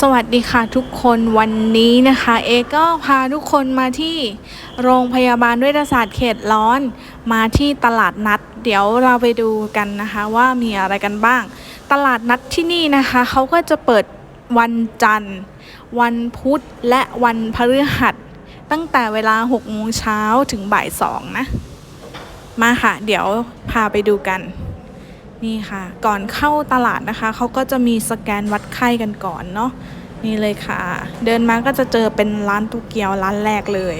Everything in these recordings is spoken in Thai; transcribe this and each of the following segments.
สวัสดีค่ะทุกคนวันนี้นะคะ เอก็พาทุกคนมาที่โรงพยาบาลด้วยศาสตร์เขตร้อนมาที่ตลาดนัด เดี๋ยวเราไปดูกันนะคะว่ามีอะไรกันบ้าง ตลาดนัดที่นี่นะคะเขาก็จะเปิดวันจันทร์ วันพุธและวันพฤหัส ตั้งแต่เวลา6โมงเช้าถึงบ่าย2นะ มาค่ะ เดี๋ยวพาไปดูกัน นี่ค่ะ ก่อนเข้าตลาดนะคะ เขาก็จะมีสแกนวัดไข้กันก่อนเนาะนี่เลยค่ะ เดินมาก็จะเจอเป็นร้านตุกเกียวร้านแรกเลย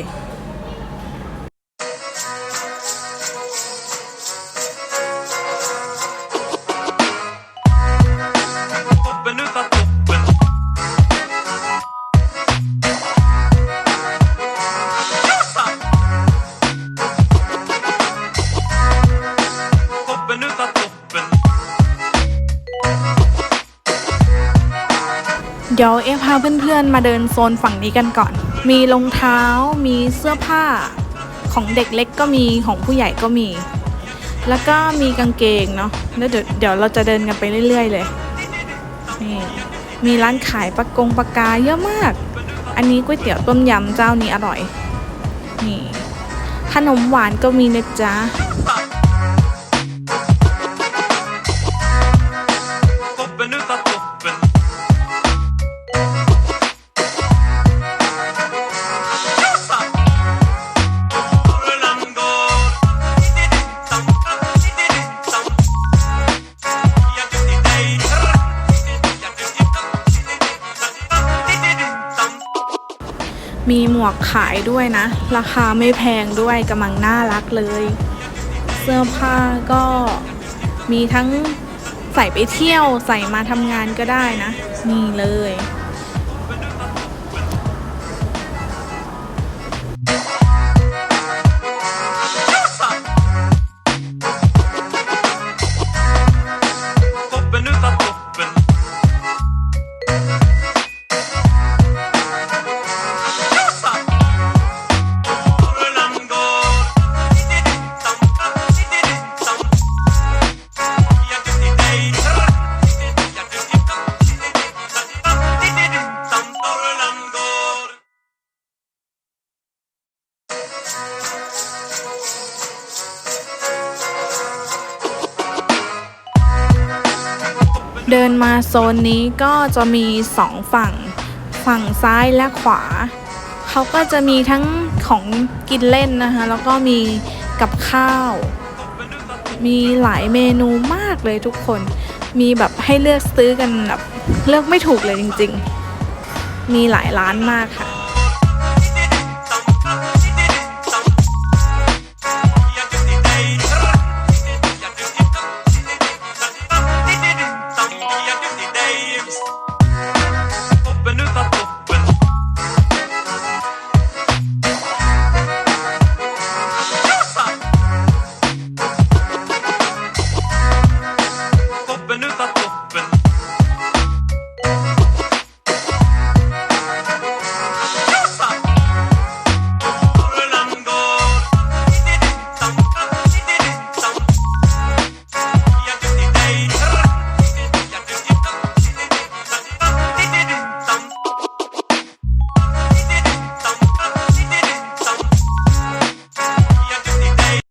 เดี๋ยวเอพาเพื่อนๆมาเดินโซนฝั่งนี้กันก่อน มีรองเท้า มีเสื้อผ้า ของเด็กเล็กก็มี ของผู้ใหญ่ก็มี แล้วก็มีกางเกงเนาะ แล้วเดี๋ยวเดี๋ยวเราจะเดินกันไปเรื่อย ๆ เลย นี่ มีร้านขายปลากงปลากาเยอะมาก อันนี้ก๋วยเตี๋ยวต้มยำเจ้านี้อร่อย นี่ ขนมหวานก็มีนะจ๊ะ มีหมวกขายด้วยนะ ราคาไม่แพงด้วยกำลังน่ารักเลย เสื้อผ้าก็มีทั้งใส่ไปเที่ยวใส่มาทำงานก็ได้นะ นี่เลย เดินมาโซนนี้ก็จะมีสองฝั่ง ฝั่งซ้ายและขวา เขาก็จะมีทั้งของกินเล่นนะคะ แล้วก็มีกับข้าว มีหลายเมนูมากเลยทุกคน มีแบบให้เลือกซื้อกันแบบเลือกไม่ถูกเลยจริง ๆ มีหลายร้านมากค่ะ